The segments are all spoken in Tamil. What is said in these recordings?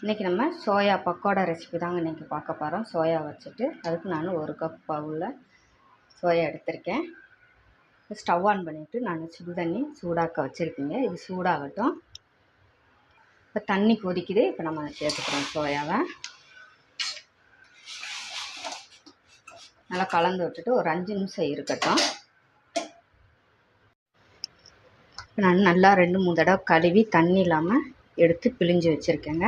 இன்றைக்கி நம்ம சோயா பக்கோடா ரெசிபி தாங்க இன்றைக்கி பார்க்க போகிறோம் சோயா வச்சுட்டு அதுக்கு நான் ஒரு கப் பவுலில் சோயா எடுத்திருக்கேன். ஸ்டவ் ஆன் பண்ணிவிட்டு நான் சுடு தண்ணி சூடாக்க வச்சுருக்கீங்க. இது சூடாகட்டும். இப்போ தண்ணி கொதிக்குது. இப்போ நம்ம சேர்த்துக்கிறோம் சோயாவை. நல்லா கலந்து விட்டுட்டு ஒரு அஞ்சு நிமிஷம் இருக்கட்டும். நான் நல்லா ரெண்டு மூணு தடவை கழுவி தண்ணி இல்லாமல் எடுத்து பிழிஞ்சு வச்சுருக்கேங்க.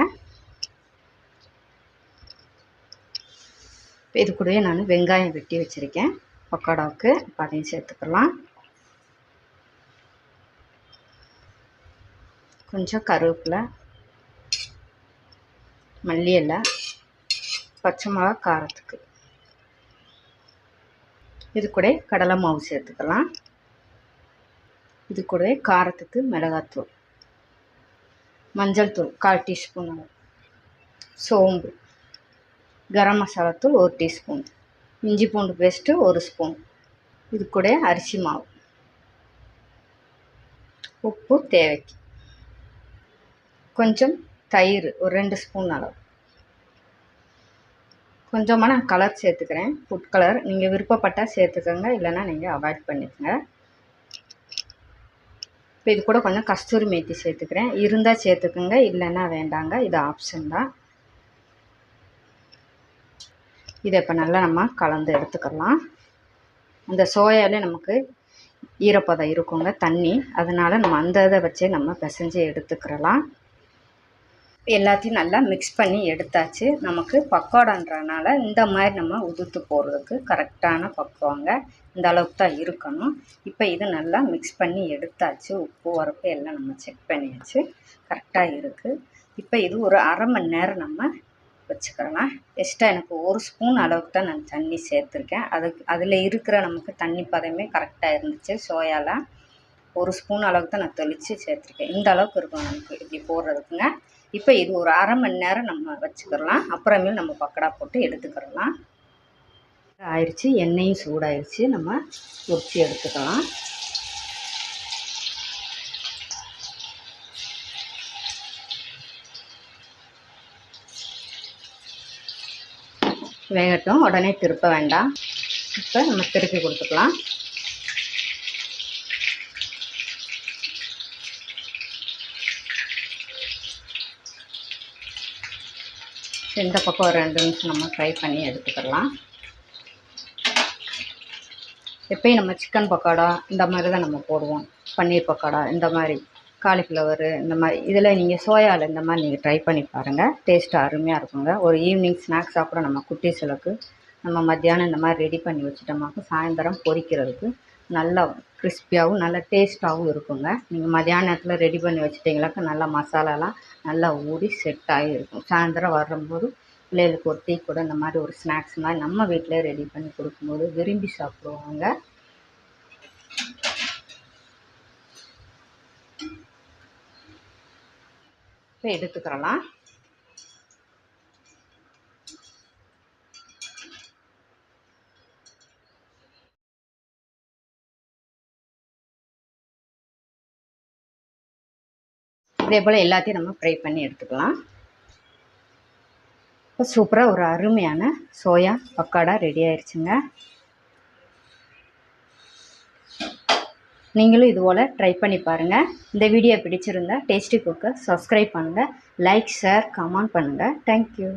இது கூடவே நான் வெங்காயம் வெட்டி வச்சுருக்கேன். பக்கோடாவுக்கு இப்போ அதையும் சேர்த்துக்கலாம். கொஞ்சம் கருவேப்பிலை மல்லி இலை பச்சை மிளகா காரத்துக்கு. இது கூட கடலை மாவு சேர்த்துக்கலாம். இது கூடவே காரத்துக்கு மிளகாத்தூள். மஞ்சள் தூள் கால் டீஸ்பூன் சோம்பு. கரம் மசாலா தூள் ஒரு டீஸ்பூன். இஞ்சி பூண்டு பேஸ்ட்டு ஒரு ஸ்பூன். இது கூட அரிசி மாவு. உப்பு தேவைக்கு. கொஞ்சம் தயிர் ஒரு ரெண்டு ஸ்பூன் அளவு. கொஞ்சமாக நான் கலர் சேர்த்துக்கிறேன். ஃபுட் கலர் நீங்கள் விருப்பப்பட்டால் சேர்த்துக்கோங்க. இல்லைன்னா நீங்கள் அவாய்ட் பண்ணிக்கோங்க. இப்போ இது கூட கொஞ்சம் கஸ்தூரி மேத்தி சேர்த்துக்கிறேன். இருந்தால் சேர்த்துக்குங்க. இல்லைன்னா வேண்டாங்க. இது ஆப்ஷன் தான். இதை இப்போ நல்லா நம்ம கலந்து எடுத்துக்கலாம். அந்த சோயாலே நமக்கு ஈரப்பதம் இருக்குங்க தண்ணி. அதனால் நம்ம அந்த இதை வச்சே நம்ம பிசைஞ்சு எடுத்துக்கிறலாம். எல்லாத்தையும் நல்லா மிக்ஸ் பண்ணி எடுத்தாச்சு. நமக்கு பக்கோடான்றனால இந்த மாதிரி நம்ம உதுத்து போடுறதுக்கு கரெக்டான பக்குவங்க இந்த அளவுக்கு தான் இருக்கணும். இப்போ இது நல்லா மிக்ஸ் பண்ணி எடுத்தாச்சு. உப்பு உரப்பு எல்லாம் நம்ம செக் பண்ணியாச்சு. கரெக்டாக இருக்குது இப்போ இது ஒரு அரை மணி நேரம் நம்ம வச்சுக்கிறலாம் எக்ஸ்ட்ரா எனக்கு ஒரு ஸ்பூன் அளவுக்கு தான் நான் தண்ணி சேர்த்துருக்கேன். அதுக்கு அதில் இருக்கிற நமக்கு தண்ணி பதமே கரெக்டாக இருந்துச்சு. சோயாவில் ஒரு ஸ்பூன் அளவுக்கு தான் நான் தெளித்து சேர்த்துருக்கேன். இந்த அளவுக்கு இருக்கும் நமக்கு இப்படி போடுறதுக்குங்க. இப்போ இது ஒரு அரை மணி நேரம் நம்ம வச்சுக்கிறலாம். அப்புறமேல் நம்ம பக்கடா போட்டு எடுத்துக்கிறலாம். ஆயிடுச்சு. எண்ணெயும் சூடாயிடுச்சு நம்ம உரிச்சி எடுத்துக்கலாம். வேகட்டும். உடனே திருப்ப வேண்டாம். இப்போ நம்ம திருப்பி கொடுத்துக்கலாம். இந்த பக்கம் ஒரு ரெண்டு நிமிஷம் நம்ம ஃப்ரை பண்ணி எடுத்துக்கலாம். எப்பயும் நம்ம சிக்கன் பக்கோடா இந்த மாதிரி தான் நம்ம போடுவோம். பன்னீர் பக்கோடா இந்த மாதிரி. காலிஃப்ளவரு இந்த மாதிரி இதில் நீங்கள் சோயாவில் இந்த மாதிரி நீங்கள் ட்ரை பண்ணி பாருங்கள் டேஸ்ட்டு அருமையாக இருக்குங்க. ஒரு ஈவினிங் ஸ்நாக்ஸாக கூட நம்ம குட்டீஸுகளுக்கு நம்ம மத்தியானம் இந்த மாதிரி ரெடி பண்ணி வச்சுட்டோமாக்க சாயந்தரம் பொரிக்கிறதுக்கு நல்லா கிறிஸ்பியாகவும் நல்லா டேஸ்ட்டாகவும் இருக்குங்க. நீங்கள் மத்தியான நேரத்தில் ரெடி பண்ணி வச்சுட்டிங்களாக்க நல்லா மசாலாலாம் நல்லா ஊறி செட் ஆகி இருக்கும். சாயந்தரம் வரும்போது பிள்ளைகளுக்கு ஒரு டீ கூட இந்த மாதிரி ஒரு ஸ்நாக்ஸ் மாதிரி நம்ம வீட்டிலே ரெடி பண்ணி கொடுக்கும்போது விரும்பி சாப்பிடுவாங்க. இப்போ எடுத்துக்கிறலாம். இதே போல் எல்லாத்தையும் நம்ம ஃப்ரை பண்ணி எடுத்துக்கலாம். இப்போ சூப்பராக ஒரு அருமையான சோயா பக்காடா ரெடி ஆயிடுச்சுங்க நீங்களும் இதுபோல் ட்ரை பண்ணி பாருங்கள் இந்த வீடியோ பிடிச்சிருந்தா டேஸ்டி குக்கை சப்ஸ்கிரைப் பண்ணுங்கள் லைக் ஷேர் கமெண்ட் பண்ணுங்கள் தேங்க்யூ